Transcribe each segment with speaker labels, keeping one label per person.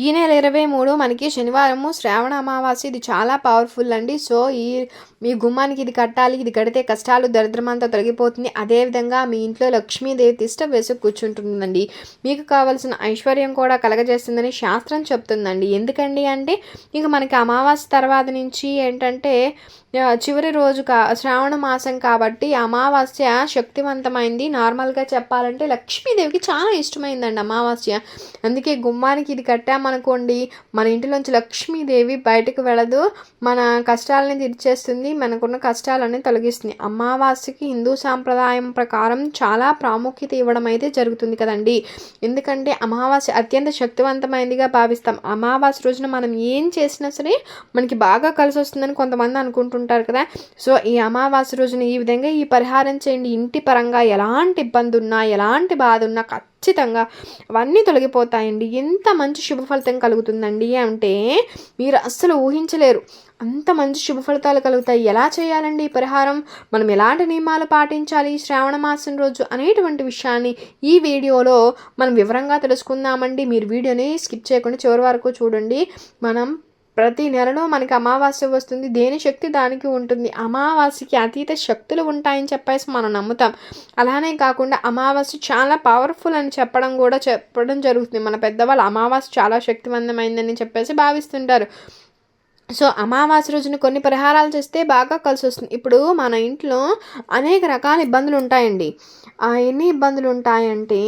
Speaker 1: ఈ నెల ఇరవై మూడు మనకి శనివారము శ్రావణ అమావాస్య. ఇది చాలా పవర్ఫుల్ అండి. సో ఈ మీ గుమ్మానికి ఇది కట్టాలి ఇది కడితే కష్టాలు దరిద్రమంతా తొలగిపోతుంది. అదేవిధంగా మీ ఇంట్లో లక్ష్మీదేవి తిష్ట వేసి కూర్చుంటుందండి. మీకు కావాల్సిన ఐశ్వర్యం కూడా కలగజేస్తుందని శాస్త్రం చెప్తుందండి. ఎందుకండి అంటే ఇక మనకి అమావాస్య తర్వాత నుంచి ఏంటంటే చివరి రోజు కా శ్రావణ మాసం కాబట్టి అమావాస్య శక్తివంతమైంది. నార్మల్గా చెప్పాలంటే లక్ష్మీదేవికి చాలా ఇష్టమైందండి అమావాస్య. అందుకే గుమ్మానికి ఇది కట్టామనుకోండి మన ఇంటిలోంచి లక్ష్మీదేవి బయటకు వెళ్ళదు మన కష్టాలని తీర్చేస్తుంది మనకున్న కష్టాలని తొలగిస్తుంది. అమావాస్యకి హిందూ సాంప్రదాయం ప్రకారం చాలా ప్రాముఖ్యత ఇవ్వడం అయితే జరుగుతుంది కదండి. ఎందుకంటే అమావాస్య అత్యంత శక్తివంతమైనదిగా భావిస్తాం. అమావాస్య రోజున మనం ఏం చేసినా సరే మనకి బాగా కలిసి వస్తుందని కొంతమంది అనుకుంటుంటారు కదా. సో ఈ అమావాస్య రోజున ఈ విధంగా ఈ పరిహారం చేయండి. ఇంటి పరంగా ఎలాంటి ఇబ్బంది ఉన్నా ఎలాంటి బాధ ఉన్నా ఖచ్చితంగా అవన్నీ తొలగిపోతాయండి. ఎంత మంచి శుభ ఫలితం కలుగుతుందండి అంటే మీరు అస్సలు ఊహించలేరు. అంత మంచి శుభ ఫలితాలు కలుగుతాయి. ఎలా చేయాలండి ఈ పరిహారం? మనం ఎలాంటి నియమాలు పాటించాలి? శ్రావణ మాసం రోజు అనేటువంటి విషయాన్ని ఈ వీడియోలో మనం వివరంగా తెలుసుకుందామండి. మీరు వీడియోని స్కిప్ చేయకుండా చివరి వరకు చూడండి. మనం ప్రతి నెలలో మనకి అమావాస్య వస్తుంది దేని శక్తి దానికి ఉంటుంది? అమావాస్యకి అతీత శక్తులు ఉంటాయని చెప్పేసి మనం నమ్ముతాం. అలానే కాకుండా అమావాస్య చాలా పవర్ఫుల్ అని చెప్పడం కూడా చెప్పడం జరుగుతుంది. మన పెద్దవాళ్ళు అమావాస్య చాలా శక్తివంతమైందని చెప్పేసి భావిస్తుంటారు. సో అమావాస్య రోజున కొన్ని పరిహారాలు చేస్తే బాగా కలిసి వస్తుంది ఇప్పుడు మన ఇంట్లో అనేక రకాల ఇబ్బందులు ఉంటాయండి. ఎన్ని ఇబ్బందులు ఉంటాయంటే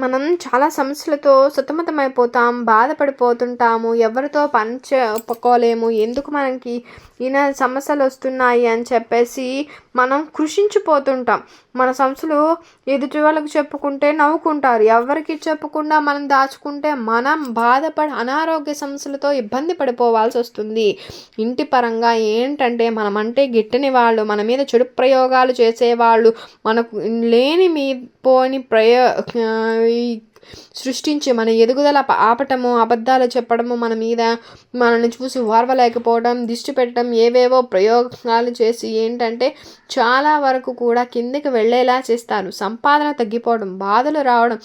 Speaker 1: మనం చాలా సమస్యలతో సతమతమైపోతాం బాధపడిపోతుంటాము ఎవరితో పంచుకోలేము ఎందుకు మనకి ఈయన సమస్యలు వస్తున్నాయి అని చెప్పేసి మనం కృషించిపోతుంటాం. మన సమస్యలు ఎదుటి వాళ్ళకి చెప్పుకుంటే నవ్వుకుంటారు. ఎవరికి చెప్పకుండా మనం దాచుకుంటే మనం బాధపడి అనారోగ్య సమస్యలతో ఇబ్బంది పడిపోవాల్సి వస్తుంది. ఇంటి పరంగా ఏంటంటే మనం అంటే గిట్టని వాళ్ళు మన మీద చెడు ప్రయోగాలు చేసేవాళ్ళు మనకు లేని మీ పోని ప్రయో సృష్టించి మన ఎదుగుదల ఆపటము అబద్ధాలు చెప్పడము మన మీద మనల్ని చూసి ఓర్వలేకపోవడం దిష్టి పెట్టడం ఏవేవో ప్రయోగాలు చేసి ఏంటంటే చాలా వరకు కూడా కిందికి వెళ్ళేలా చేస్తారు. సంపాదన తగ్గిపోవడం బాధలు రావడం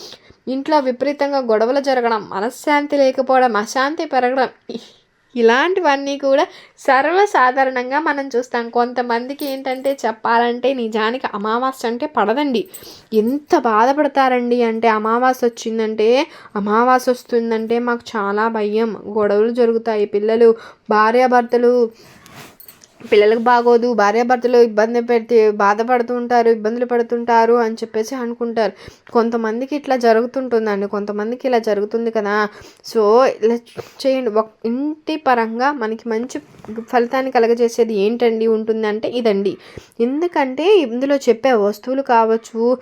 Speaker 1: ఇంట్లో విపరీతంగా గొడవలు జరగడం మనశ్శాంతి లేకపోవడం అశాంతి పెరగడం ఇలాంటివన్నీ కూడా సర్వసాధారణంగా మనం చూస్తాం. కొంతమందికి ఏంటంటే చెప్పాలంటే నిజానికి అమావాస్య అంటే పడదండి. ఎంత బాధపడతారండి అంటే అమావాస్య వచ్చిందంటే అమావాస్య వస్తుందంటే మాకు చాలా భయం. గొడవలు జరుగుతాయి. పిల్లలు భార్యాభర్తలు పిల్లలకు బాగోదు భార్యాభర్తలు ఇబ్బంది పెడితే బాధపడుతూ ఉంటారు ఇబ్బందులు పడుతుంటారు అని చెప్పేసి అనుకుంటారు. కొంతమందికి ఇట్లా జరుగుతుంటుందండి. కొంతమందికి ఇలా జరుగుతుంది కదా. సో ఇలా చేయండి. ఒక ఇంటి పరంగా మనకి మంచి ఫలితాన్ని కలగజేసేది ఏంటండి? ఉంటుందంటే ఇదండి. ఎందుకంటే ఇందులో చెప్పే వస్తువులు కావచ్చు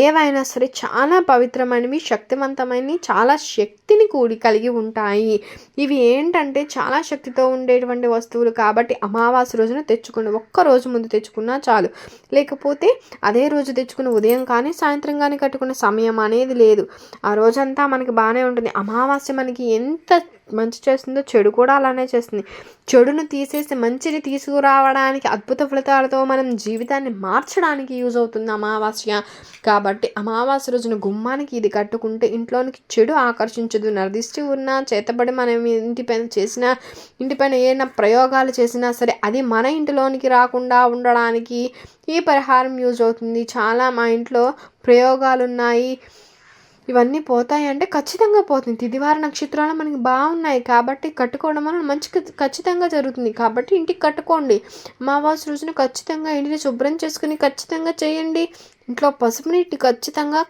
Speaker 1: ఏవైనా సరే చాలా పవిత్రమైనవి శక్తివంతమైనవి చాలా శక్తిని కూడి కలిగి ఉంటాయి. ఇవి ఏంటంటే చాలా శక్తితో ఉండేటువంటి వస్తువులు కాబట్టి అమావాస్య రోజున తెచ్చుకోండి ఒక్క రోజు ముందు తెచ్చుకున్నా చాలు. లేకపోతే అదే రోజు తెచ్చుకుని ఉదయం కానీ సాయంత్రం కానీ కట్టుకునే సమయం అనేది లేదు. ఆ రోజంతా మనకి బాగానే ఉంటుంది. అమావాస్య మనకి ఎంత మంచి చేస్తుందో చెడు కూడా అలానే చేస్తుంది. చెడును తీసేసి మంచిని తీసుకురావడానికి అద్భుత ఫలితాలతో మనం జీవితాన్ని మార్చడానికి యూజ్ అవుతుంది అమావాస్య. కాబట్టి అమావాస్య రోజున గుమ్మానికి ఇది కట్టుకుంటే ఇంట్లోనికి చెడు ఆకర్షించదు. నరదిష్టి ఉన్నా చేతబడి మనం ఇంటి పైన చేసిన ఇంటి పైన ఏమైనా ప్రయోగాలు చేసినా సరే అది మన ఇంటిలోనికి రాకుండా ఉండడానికి ఈ పరిహారం యూజ్ అవుతుంది. చాలా మా ఇంట్లో ప్రయోగాలు ఉన్నాయి ఇవన్నీ పోతాయి అంటే ఖచ్చితంగా పోతుంది. తిదివార నక్షత్రాలు మనకి బాగున్నాయి కాబట్టి కట్టుకోవడం వల్ల మంచి ఖచ్చితంగా జరుగుతుంది. కాబట్టి ఇంటికి కట్టుకోండి. అమావాస్య రోజున ఖచ్చితంగా ఇంటిని శుభ్రం చేసుకుని ఖచ్చితంగా చేయండి. ఇంట్లో పసుపు నీటి ఖచ్చితంగా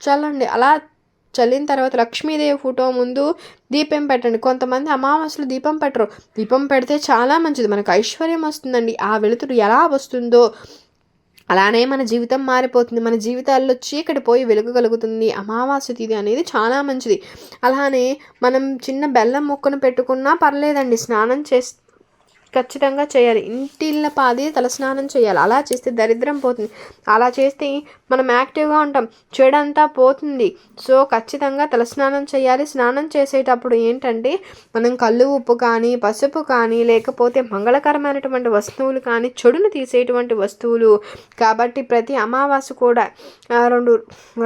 Speaker 1: చల్లండి. అలా చల్లిన తర్వాత లక్ష్మీదేవి ఫోటో ముందు దీపం పెట్టండి. కొంతమంది అమావాస్యలు దీపం పెట్టరు. దీపం పెడితే చాలా మంచిది. మనకు ఐశ్వర్యం వస్తుందండి. ఆ వెలుతురు ఎలా వస్తుందో. అలానే మన జీవితం మారిపోతుంది. మన జీవితాల్లో చీకటి పోయి వెలుగగలుగుతుంది. అమావాస్య తిథి అనేది చాలా మంచిది. అలానే మనం చిన్న బెల్లం మొక్కను పెట్టుకున్నా పర్లేదండి. స్నానం చేసి ఖచ్చితంగా చేయాలి. ఇంటిళ్ళ పాది తలస్నానం చేయాలి. అలా చేస్తే దరిద్రం పోతుంది. అలా చేస్తే మనం యాక్టివ్గా ఉంటాం. చెడంతా పోతుంది. సో ఖచ్చితంగా తలస్నానం చేయాలి. స్నానం చేసేటప్పుడు ఏంటంటే మనం కళ్ళు ఉప్పు కానీ పసుపు కానీ లేకపోతే మంగళకరమైనటువంటి వస్తువులు కానీ చెడును తీసేటువంటి వస్తువులు కాబట్టి ప్రతి అమావాస్య కూడా రెండు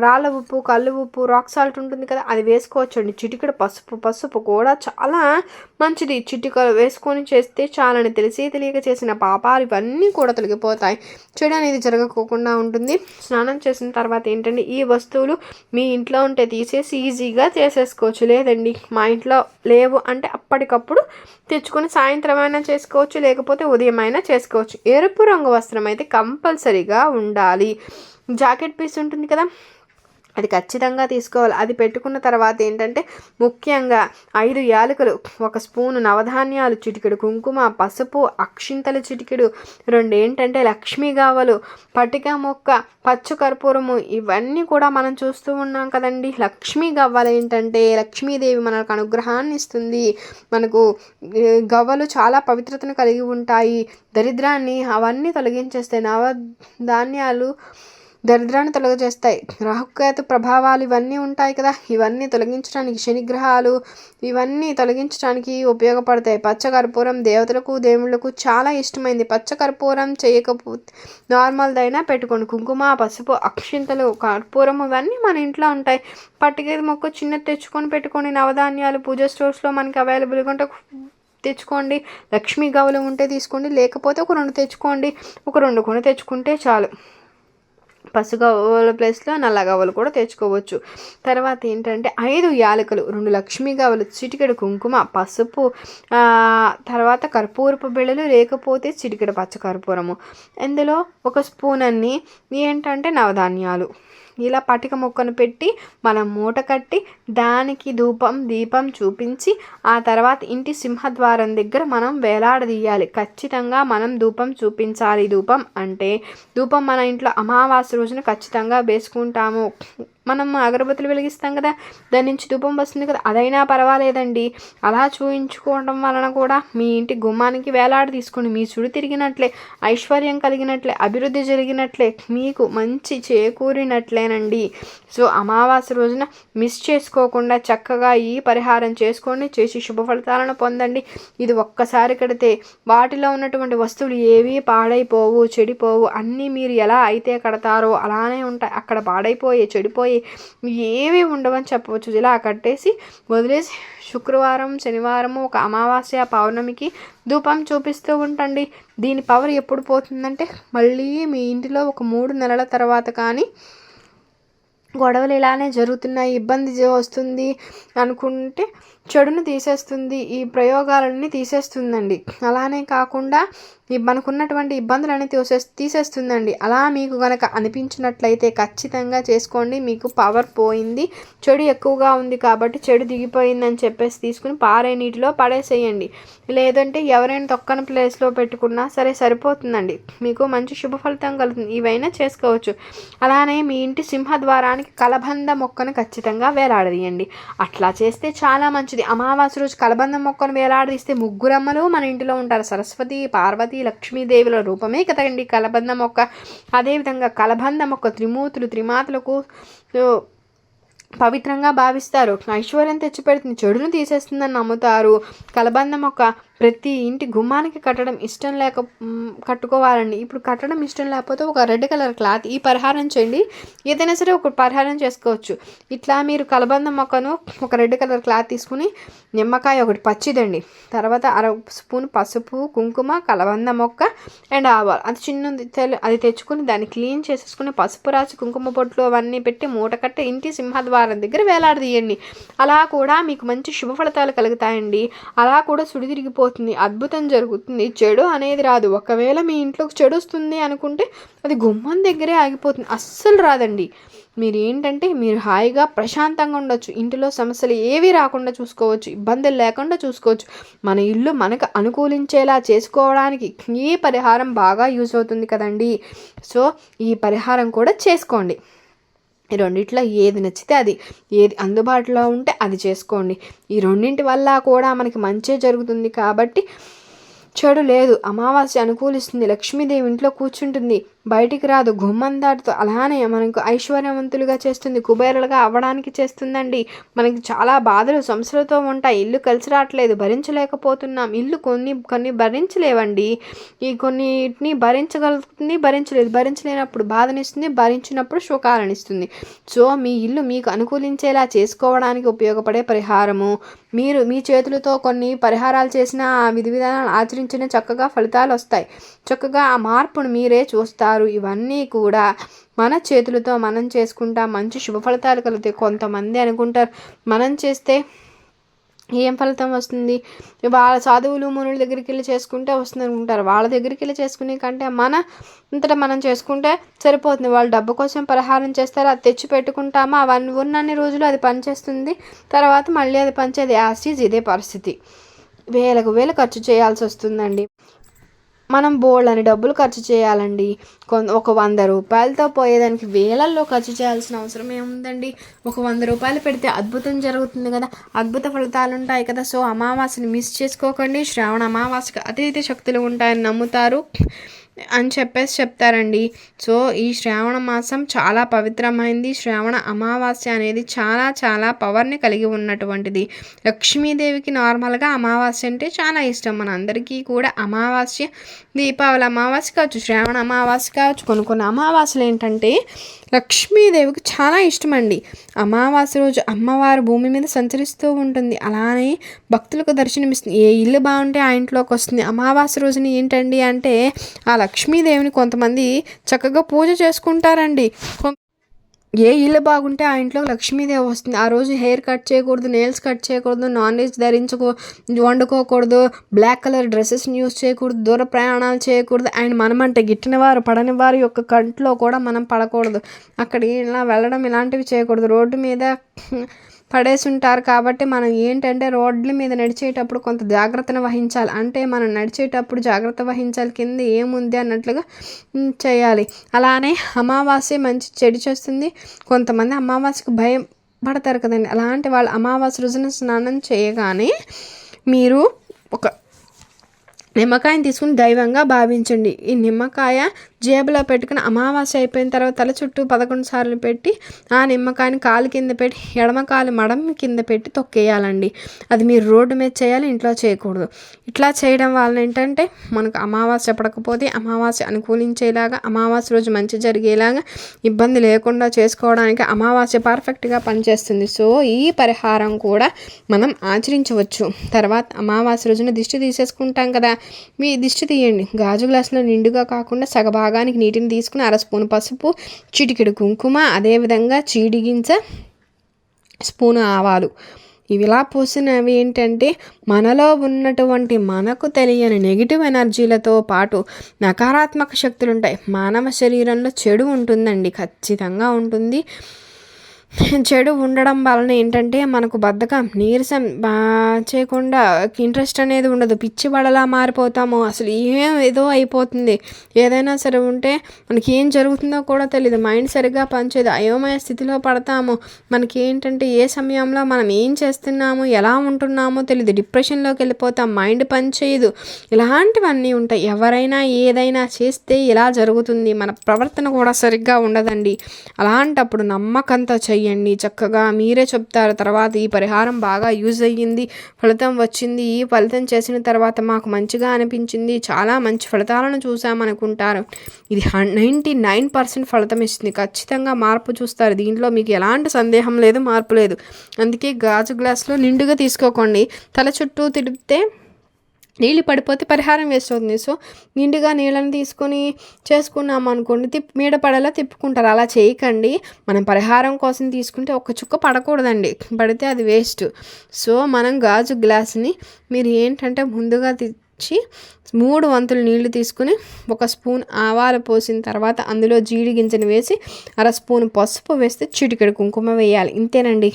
Speaker 1: రాళ్ళ ఉప్పు కళ్ళు ఉప్పు రాక్ సాల్ట్ ఉంటుంది కదా అది వేసుకోవచ్చండి. చిటికడ పసుపు పసుపు కూడా చాలా మంచిది. చిటిక వేసుకొని చేస్తే చాలా చాలని తెలిసి తెలియక చేసిన పాపాలు ఇవన్నీ కూడా తొలగిపోతాయి. చెడు అనేది జరగకోకుండా ఉంటుంది. స్నానం చేసిన తర్వాత ఏంటంటే ఈ వస్తువులు మీ ఇంట్లో ఉంటే తీసేసి ఈజీగా చేసేసుకోవచ్చు. లేదండి మా ఇంట్లో లేవు అంటే అప్పటికప్పుడు తెచ్చుకొని సాయంత్రం అయినా చేసుకోవచ్చు లేకపోతే ఉదయం అయినా చేసుకోవచ్చు. ఎరుపు రంగు వస్త్రం అయితే కంపల్సరీగా ఉండాలి. జాకెట్ పీస్ ఉంటుంది కదా అది ఖచ్చితంగా తీసుకోవాలి. అది పెట్టుకున్న తర్వాత ఏంటంటే ముఖ్యంగా ఐదు యాలకులు ఒక స్పూను నవధాన్యాలు చిటికెడు కుంకుమ పసుపు అక్షింతలు చిటికెడు రెండు ఏంటంటే లక్ష్మీ గావలు పటిక మొక్క పచ్చు కర్పూరము ఇవన్నీ కూడా మనం చూస్తూ ఉన్నాం కదండి. లక్ష్మీ గవ్వలు ఏంటంటే లక్ష్మీదేవి మనకు అనుగ్రహాన్ని ఇస్తుంది. మనకు గవ్వలు చాలా పవిత్రతను కలిగి ఉంటాయి. దరిద్రాన్ని అవన్నీ తొలగించేస్తాయి. నవధాన్యాలు దరిద్రాన్ని తొలగజేస్తాయి. రాహుకేతు ప్రభావాలు ఇవన్నీ ఉంటాయి కదా. ఇవన్నీ తొలగించడానికి శనిగ్రహాలు ఇవన్నీ తొలగించడానికి ఉపయోగపడతాయి. పచ్చకర్పూరం దేవతలకు దేవుళ్ళకు చాలా ఇష్టమైంది. పచ్చకర్పూరం చేయకపోతే నార్మల్దైనా పెట్టుకోండి. కుంకుమ పసుపు అక్షింతలు కర్పూరం ఇవన్నీ మన ఇంట్లో ఉంటాయి. పట్టుకేది మొక్క చిన్న తెచ్చుకొని పెట్టుకోండి. నవధాన్యాలు పూజ స్టోర్స్లో మనకి అవైలబుల్గా ఉంటే తెచ్చుకోండి. లక్ష్మీ గౌలం ఉంటే తీసుకోండి. లేకపోతే ఒక రెండు తెచ్చుకోండి. ఒక రెండు కొని తెచ్చుకుంటే చాలు. పసుగవ్వల ప్లేస్లో నల్ల గవ్వలు కూడా తెచ్చుకోవచ్చు. తర్వాత ఏంటంటే ఐదు యాలకులు రెండు లక్ష్మీ గవ్వలు చిటికెడు కుంకుమ పసుపు తర్వాత కర్పూరపు బిళ్ళలు లేకపోతే చిటికెడు పచ్చకర్పూరము ఇందులో ఒక స్పూన్ అన్ని ఏంటంటే నవధాన్యాలు. ఇలా పటిక మొక్కను పెట్టి మనం మూట కట్టి దానికి ధూపం దీపం చూపించి ఆ తర్వాత ఇంటి సింహద్వారం దగ్గర మనం వేలాడదీయాలి. ఖచ్చితంగా మనం ధూపం చూపించాలి. ధూపం అంటే ధూపం మన ఇంట్లో అమావాస్య రోజున ఖచ్చితంగా వేసుకుంటాము. మనం అగరబత్తులు వెలిగిస్తాం కదా దాని నుంచి ధూపం వస్తుంది కదా అదైనా పర్వాలేదండి. అలా చూయించుకోవడం వలన కూడా మీ ఇంటి గుమ్మానికి వేలాడ తీసుకుని మీ చుడి తిరిగినట్లే ఐశ్వర్యం కలిగినట్లే అభివృద్ధి జరిగినట్లే మీకు మంచి చేకూరినట్లేనండి. సో అమావాస్య రోజున మిస్ చేసుకోకుండా చక్కగా ఈ పరిహారం చేసుకోండి చేసి శుభ ఫలితాలను పొందండి. ఇది ఒక్కసారి కడితే వాటిలో ఉన్నటువంటి వస్తువులు ఏవి పాడైపోవు చెడిపోవు అన్నీ మీరు ఎలా అయితే కడతారో అలానే ఉంటాయి. అక్కడ పాడైపోయే చెడిపోయే ఏవి ఉండవని చెప్పవచ్చు. ఇలా కట్టేసి వదిలేసి శుక్రవారం శనివారం ఒక అమావాస్య పౌర్ణమికి ధూపం చూపిస్తూ ఉంటండి. దీని పవర్ ఎప్పుడు పోతుందంటే మళ్ళీ మీ ఇంటిలో ఒక మూడు నెలల తర్వాత కానీ గొడవలు ఇలానే జరుగుతున్నాయి ఇబ్బంది వస్తుంది అనుకుంటే చెడును తీసేస్తుంది ఈ ప్రయోగాలన్నీ తీసేస్తుందండి. అలానే కాకుండా మనకున్నటువంటి ఇబ్బందులన్నీ తీసే తీసేస్తుందండి. అలా మీకు కనుక అనిపించినట్లయితే ఖచ్చితంగా చేసుకోండి. మీకు పవర్ పోయింది. చెడు ఎక్కువగా ఉంది కాబట్టి చెడు దిగిపోయిందని చెప్పేసి తీసుకుని పారే నీటిలో పడేసేయండి. లేదంటే ఎవరైనా తొక్కని ప్లేస్లో పెట్టుకున్నా సరే సరిపోతుందండి. మీకు మంచి శుభ ఫలితం కలుగుతుంది. ఇవైనా చేసుకోవచ్చు. అలానే మీ ఇంటి సింహద్వారానికి కలబంద మొక్కను ఖచ్చితంగా వేలాడదీయండి. అట్లా చేస్తే చాలా మంచిది. అమావాస్య రోజు కలబంద మొక్కను వేలాడదీస్తే ముగ్గురమ్మలు మన ఇంటిలో ఉంటారు. సరస్వతి పార్వతి లక్ష్మీదేవుల రూపమే కదండి కలబంద మొక్క. అదేవిధంగా కలబంద మొక్క త్రిమూర్తులు త్రిమాతలకు పవిత్రంగా భావిస్తారు. ఐశ్వర్యం తెచ్చిపెడుతుంది. చెడును తీసేస్తుందని నమ్ముతారు. కలబంద మొక్క ప్రతి ఇంటి గుమ్మానికి కట్టడం ఇష్టం లేక కట్టుకోవాలండి. ఇప్పుడు కట్టడం ఇష్టం లేకపోతే ఒక రెడ్ కలర్ క్లాత్ ఈ పరిహారం చేయండి. ఏదైనా సరే ఒక పరిహారం చేసుకోవచ్చు. ఇట్లా మీరు కలబంద మొక్కను ఒక రెడ్ కలర్ క్లాత్ తీసుకుని నిమ్మకాయ ఒకటి పచ్చిదండి. తర్వాత అర స్పూన్ పసుపు కుంకుమ కలబంద మొక్క అండ్ ఆవాలు. అది చిన్నది అది తెచ్చుకుని దాన్ని క్లీన్ చేసేసుకుని పసుపు రాసి కుంకుమ పొట్టు అవన్నీ పెట్టి మూట కట్టి ఇంటి సింహద్వారం దగ్గర వేలాడదీయండి. అలా కూడా మీకు మంచి శుభ ఫలితాలు కలుగుతాయండి. అలా కూడా సుడి తిరిగిపో పోతుంది అద్భుతం జరుగుతుంది చెడు అనేది రాదు. ఒకవేళ మీ ఇంట్లోకి చెడు వస్తుంది అనుకుంటే అది గుమ్మం దగ్గరే ఆగిపోతుంది. అస్సలు రాదండి. మీరు ఏంటంటే మీరు హాయిగా ప్రశాంతంగా ఉండొచ్చు. ఇంటిలో సమస్యలు ఏవి రాకుండా చూసుకోవచ్చు. ఇబ్బందులు లేకుండా చూసుకోవచ్చు. మన ఇల్లు మనకు అనుకూలించేలా చేసుకోవడానికి ఈ పరిహారం బాగా యూజ్ అవుతుంది కదండి. సో ఈ పరిహారం కూడా చేసుకోండి. ఈ రెండిట్లో ఏది నచ్చితే అది. ఏది అందుబాటులో ఉంటే అది చేసుకోండి. ఈ రెండింటి వల్ల కూడా మనకి మంచి జరుగుతుంది కాబట్టి చెడు లేదు. అమావాస్య అనుకూలిస్తుంది. లక్ష్మీదేవి ఇంట్లో కూర్చుంటుంది. బయటికి రాదు. గుమ్మం దాటుతూ అలానే మనకు ఐశ్వర్యవంతులుగా చేస్తుంది. కుబేరులుగా అవ్వడానికి చేస్తుందండి. మనకి చాలా బాధలు సంస్థలతో ఉంటాయి. ఇల్లు కలిసి రావట్లేదు. భరించలేకపోతున్నాం. ఇల్లు కొన్ని కొన్ని భరించలేవండి. ఈ కొన్నిటిని భరించగలుగుతుంది భరించలేదు. భరించలేనప్పుడు బాధనిస్తుంది. భరించినప్పుడు సుఖాలనిస్తుంది సో మీ ఇల్లు మీకు అనుకూలించేలా చేసుకోవడానికి ఉపయోగపడే పరిహారము. మీరు మీ చేతులతో కొన్ని పరిహారాలు చేసిన ఆ విధి విధానాలు ఆచరించిన చక్కగా ఫలితాలు వస్తాయి. చక్కగా ఆ మార్పును మీరే చూస్తారు. ఇవన్నీ కూడా మన చేతులతో మనం చేసుకుంటా. మంచి శుభ ఫలితాలు కలుగుతాయి. కొంతమంది అనుకుంటారు మనం చేస్తే ఏం ఫలితం వస్తుంది? వాళ్ళ సాధువులు మునుల దగ్గరికి వెళ్ళి చేసుకుంటే వస్తుంది అనుకుంటారు వాళ్ళ దగ్గరికి వెళ్ళి చేసుకునే కంటే మన ఇంతట మనం చేసుకుంటే సరిపోతుంది. వాళ్ళు డబ్బు కోసం పరిహారం చేస్తారు? అది తెచ్చి పెట్టుకుంటామా? అవన్నీ ఉన్నన్ని రోజులు అది పనిచేస్తుంది తర్వాత మళ్ళీ అది పనిచేది యాసిజ్ ఇదే పరిస్థితి. వేలకు వేలు ఖర్చు చేయాల్సి వస్తుందండి. మనం బోల్డ్ అని డబ్బులు ఖర్చు చేయాలండి. ఒక వంద రూపాయలతో పోయేదానికి వేలల్లో ఖర్చు చేయాల్సిన అవసరం ఏముందండి? ఒక వంద రూపాయలు పెడితే అద్భుతం జరుగుతుంది కదా. అద్భుత ఫలితాలు ఉంటాయి కదా. సో అమావాస్యని మిస్ చేసుకోకండి. శ్రావణ అమావాస్యకు అతీత శక్తులు ఉంటాయని నమ్ముతారు. అని చెప్పేసి చెప్తారండి. సో ఈ శ్రావణ మాసం చాలా పవిత్రమైంది. శ్రావణ అమావాస్య అనేది చాలా చాలా పవర్ని కలిగి ఉన్నటువంటిది. లక్ష్మీదేవికి నార్మల్గా అమావాస్య అంటే చాలా ఇష్టం. మన అందరికీ కూడా అమావాస్య దీపావళి అమావాస్య కావచ్చు శ్రావణ అమావాస్య కావచ్చు కొన్ని కొన్ని అమావాస్యలు ఏంటంటే లక్ష్మీదేవికి చాలా ఇష్టమండి. అమావాస్య రోజు అమ్మవారు భూమి మీద సంచరిస్తూ ఉంటుంది. అలానే భక్తులకు దర్శనమిస్తుంది. ఏ ఇల్లు బాగుంటే ఆ ఇంట్లోకి వస్తుంది. అమావాస్య రోజున ఏంటండి అంటే ఆ లక్ష్మీదేవిని కొంతమంది చక్కగా పూజ చేసుకుంటారండి. ఏ ఇల్లు బాగుంటే ఆ ఇంట్లో లక్ష్మీదేవి వస్తుంది. ఆ రోజు హెయిర్ కట్ చేయకూడదు నెయిల్స్ కట్ చేయకూడదు నాన్ వెజ్ ధరించుకో వండుకోకూడదు బ్లాక్ కలర్ డ్రెస్సెస్ని యూస్ చేయకూడదు దూర ప్రయాణాలు చేయకూడదు అండ్ మనమంటే గిట్టిన వారు పడని వారి యొక్క కంట్లో కూడా మనం పడకూడదు. అక్కడ ఇలా వెళ్ళడం ఇలాంటివి చేయకూడదు. రోడ్డు మీద పడేసి ఉంటారు కాబట్టి మనం ఏంటంటే రోడ్ల మీద నడిచేటప్పుడు కొంత జాగ్రత్తను వహించాలి. అంటే మనం నడిచేటప్పుడు జాగ్రత్త వహించాలి. కింద ఏముంది అన్నట్లుగా చేయాలి. అలానే అమావాస్య మంచి చెడు చేస్తుంది. కొంతమంది అమావాస్యకు భయం పడతారు కదండి. అలాంటి వాళ్ళు అమావాస్య రోజున స్నానం చేయగానే మీరు ఒక నిమ్మకాయని తీసుకుని దైవంగా భావించండి. ఈ నిమ్మకాయ జేబులో పెట్టుకుని అమావాస్య అయిపోయిన తర్వాత తల చుట్టూ పదకొండు సార్లు పెట్టి ఆ నిమ్మకాయని కాలు కింద పెట్టి ఎడమ కాలు మడం కింద పెట్టి తొక్కేయాలండి. అది మీరు రోడ్డు మీద చేయాలి ఇంట్లో చేయకూడదు. ఇట్లా చేయడం వల్ల ఏంటంటే మనకు అమావాస్య పడకపోతే అమావాస్య అనుకూలించేలాగా అమావాస్య రోజు మంచి జరిగేలాగా ఇబ్బంది లేకుండా చేసుకోవడానికి అమావాస్య పర్ఫెక్ట్గా పనిచేస్తుంది. సో ఈ పరిహారం కూడా మనం ఆచరించవచ్చు. తర్వాత అమావాస్య రోజున దిష్టి తీసేసుకుంటాం కదా. మీ దిష్టి తీయండి. గాజు గ్లాసులో నిండుగా కాకుండా భాగానికి నీటిని తీసుకుని అర స్పూన్ పసుపు చిటికెడు కుంకుమ అదేవిధంగా చీడిగించ స్పూన్ ఆవాలు. ఇవిలా పోసినవి ఏంటంటే మనలో ఉన్నటువంటి మనకు తెలియని నెగిటివ్ ఎనర్జీలతో పాటు నకారాత్మక శక్తులు ఉంటాయి మానవ శరీరంలో చెడు ఉంటుందండి ఖచ్చితంగా ఉంటుంది. చెడు ఉండడం వలన ఏంటంటే మనకు బద్ధకం నీరసం చేయకుండా ఇంట్రెస్ట్ అనేది ఉండదు. పిచ్చి పడలా మారిపోతాము. అసలు ఏం ఏదో అయిపోతుంది. ఏదైనా సరే ఉంటే మనకి ఏం జరుగుతుందో కూడా తెలియదు మైండ్ సరిగ్గా పనిచేయదు. అయోమయ స్థితిలో పడతాము. మనకి ఏంటంటే ఏ సమయంలో మనం ఏం చేస్తున్నాము ఎలా ఉంటున్నామో తెలియదు డిప్రెషన్లోకి వెళ్ళిపోతాం. మైండ్ పనిచేయదు ఇలాంటివన్నీ ఉంటాయి. ఎవరైనా ఏదైనా చేస్తే ఇలా జరుగుతుంది? మన ప్రవర్తన కూడా సరిగ్గా ఉండదండి. అలాంటప్పుడు నమ్మకంతో చేయ చేయండి చక్కగా మీరే చెప్తారు తర్వాత ఈ పరిహారం బాగా యూజ్ అయ్యింది ఫలితం వచ్చింది. ఈ ఫలితం చేసిన తర్వాత మాకు మంచిగా అనిపించింది. చాలా మంచి ఫలితాలను చూసామనుకుంటారు ఇది నైంటీ నైన్ పర్సెంట్ ఫలితం ఇస్తుంది. ఖచ్చితంగా మార్పు చూస్తారు. దీంట్లో మీకు ఎలాంటి సందేహం లేదు మార్పు లేదు. అందుకే గాజు గ్లాస్లో నిండుగా తీసుకోకండి. తల చుట్టూ తిరిగితే నీళ్ళు పడిపోతే పరిహారం వేస్ట్ అవుతుంది సో నిండుగా నీళ్ళని తీసుకొని చేసుకున్నాం అనుకోండి తిప్పి మీడ పడేలా తిప్పుకుంటారు. అలా చేయకండి. మనం పరిహారం కోసం తీసుకుంటే ఒక చుక్క పడకూడదండి. పడితే అది వేస్ట్. సో మనం గాజు గ్లాస్ని మీరు ఏంటంటే ముందుగా తెచ్చి మూడు వంతులు నీళ్ళు తీసుకుని ఒక స్పూన్ ఆవాలు పోసిన తర్వాత అందులో జీడి గింజను వేసి అర స్పూన్ పసుపు వేస్తే చిటికెడు కుంకుమ వేయాలి. ఇంతేనండి.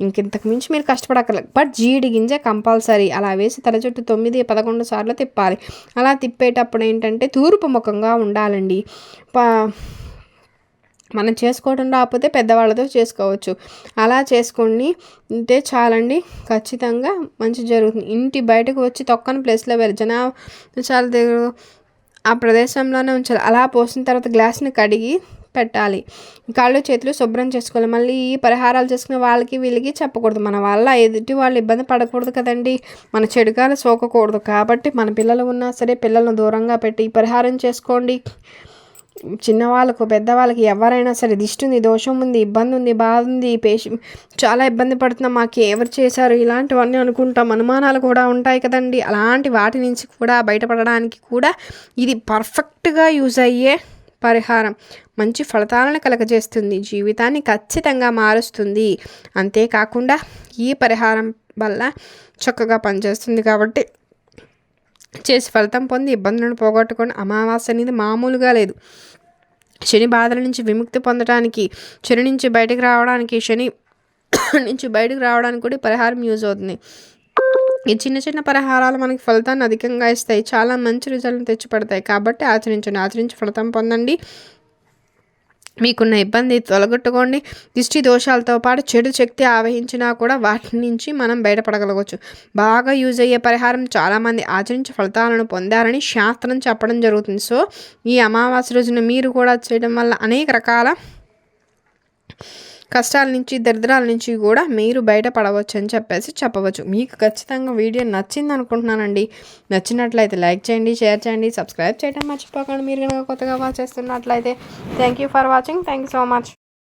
Speaker 1: ఇంకింతకు మించి మీరు కష్టపడక్కర్లేదు. బట్ జీడి గింజ కంపల్సరీ. అలా వేసి తల చుట్టూ తొమ్మిది పదకొండు సార్లు తిప్పాలి. అలా తిప్పేటప్పుడు ఏంటంటే తూర్పు ముఖంగా ఉండాలండి. పా మనం చేసుకోవడం రాకపోతే పెద్దవాళ్ళతో చేసుకోవచ్చు. అలా చేసుకొని ఉంటే చాలండి. ఖచ్చితంగా మంచి జరుగుతుంది. ఇంటి బయటకు వచ్చి తొక్కని ప్లేస్లో వెళ్ళి జనా చాలా దగ్గర ఆ ప్రదేశంలోనే ఉంచాలి. అలా పోసిన తర్వాత గ్లాస్ని కడిగి పెట్టాలి. కాళ్ళు చేతులు శుభ్రం చేసుకోవాలి. మళ్ళీ ఈ పరిహారాలు చేసుకునే వాళ్ళకి వీళ్ళకి చెప్పకూడదు. మన వల్ల ఎదుటి వాళ్ళు ఇబ్బంది పడకూడదు కదండి. మన చెడుకాలు సోకకూడదు. కాబట్టి మన పిల్లలు ఉన్నా సరే పిల్లలను దూరంగా పెట్టి పరిహారం చేసుకోండి. చిన్నవాళ్ళకు పెద్దవాళ్ళకి ఎవరైనా సరే దిష్టి ఉంది దోషం ఉంది ఇబ్బంది ఉంది బాధ ఉంది పేష చాలా ఇబ్బంది పడుతున్నాం. మాకు ఎవరు చేశారు? ఇలాంటివన్నీ అనుకుంటాం. అనుమానాలు కూడా ఉంటాయి కదండి. అలాంటి వాటి నుంచి కూడా బయటపడడానికి కూడా ఇది పర్ఫెక్ట్గా యూజ్ అయ్యే పరిహారం. మంచి ఫలితాలను కలగజేస్తుంది. జీవితాన్ని ఖచ్చితంగా మారుస్తుంది. అంతేకాకుండా ఈ పరిహారం వల్ల చక్కగా పనిచేస్తుంది కాబట్టి చేసి ఫలితం పొంది ఇబ్బందులను పోగొట్టుకొని అమావాస్య అనేది మామూలుగా లేదు. శని బాధల నుంచి విముక్తి పొందడానికి శని నుంచి బయటకు రావడానికి శని నుంచి బయటకు రావడానికి కూడా పరిహారం యూజ్ అవుతుంది. ఈ చిన్న చిన్న పరిహారాలు మనకి ఫలితాన్ని అధికంగా ఇస్తాయి. చాలా మంచి రిజల్ట్ని తెచ్చిపెడతాయి. కాబట్టి ఆచరించండి. ఆచరించి ఫలితం పొందండి. మీకున్న ఇబ్బంది తొలగొట్టుకోండి. దిష్టి దోషాలతో పాటు చెడు శక్తి ఆవహించినా కూడా వాటి నుంచి మనం బయటపడగలగవచ్చు బాగా యూజ్ అయ్యే పరిహారం చాలామంది ఆచరించి ఫలితాలను పొందారని శాస్త్రం చెప్పడం జరుగుతుంది. సో ఈ అమావాస్య రోజున మీరు కూడా చేయడం వల్ల అనేక రకాల కష్టాల నుంచి దరిద్రాల నుంచి కూడా మీరు బయటపడవచ్చు అని చెప్పేసి చెప్పవచ్చు. మీకు ఖచ్చితంగా వీడియో నచ్చింది అనుకుంటున్నానండి. నచ్చినట్లయితే లైక్ చేయండి షేర్ చేయండి సబ్స్క్రైబ్ చేయడం మర్చిపోకండి. మీరు కనుక కొత్తగా వాచ్ చేస్తున్నట్లయితే thank you for watching thank you so much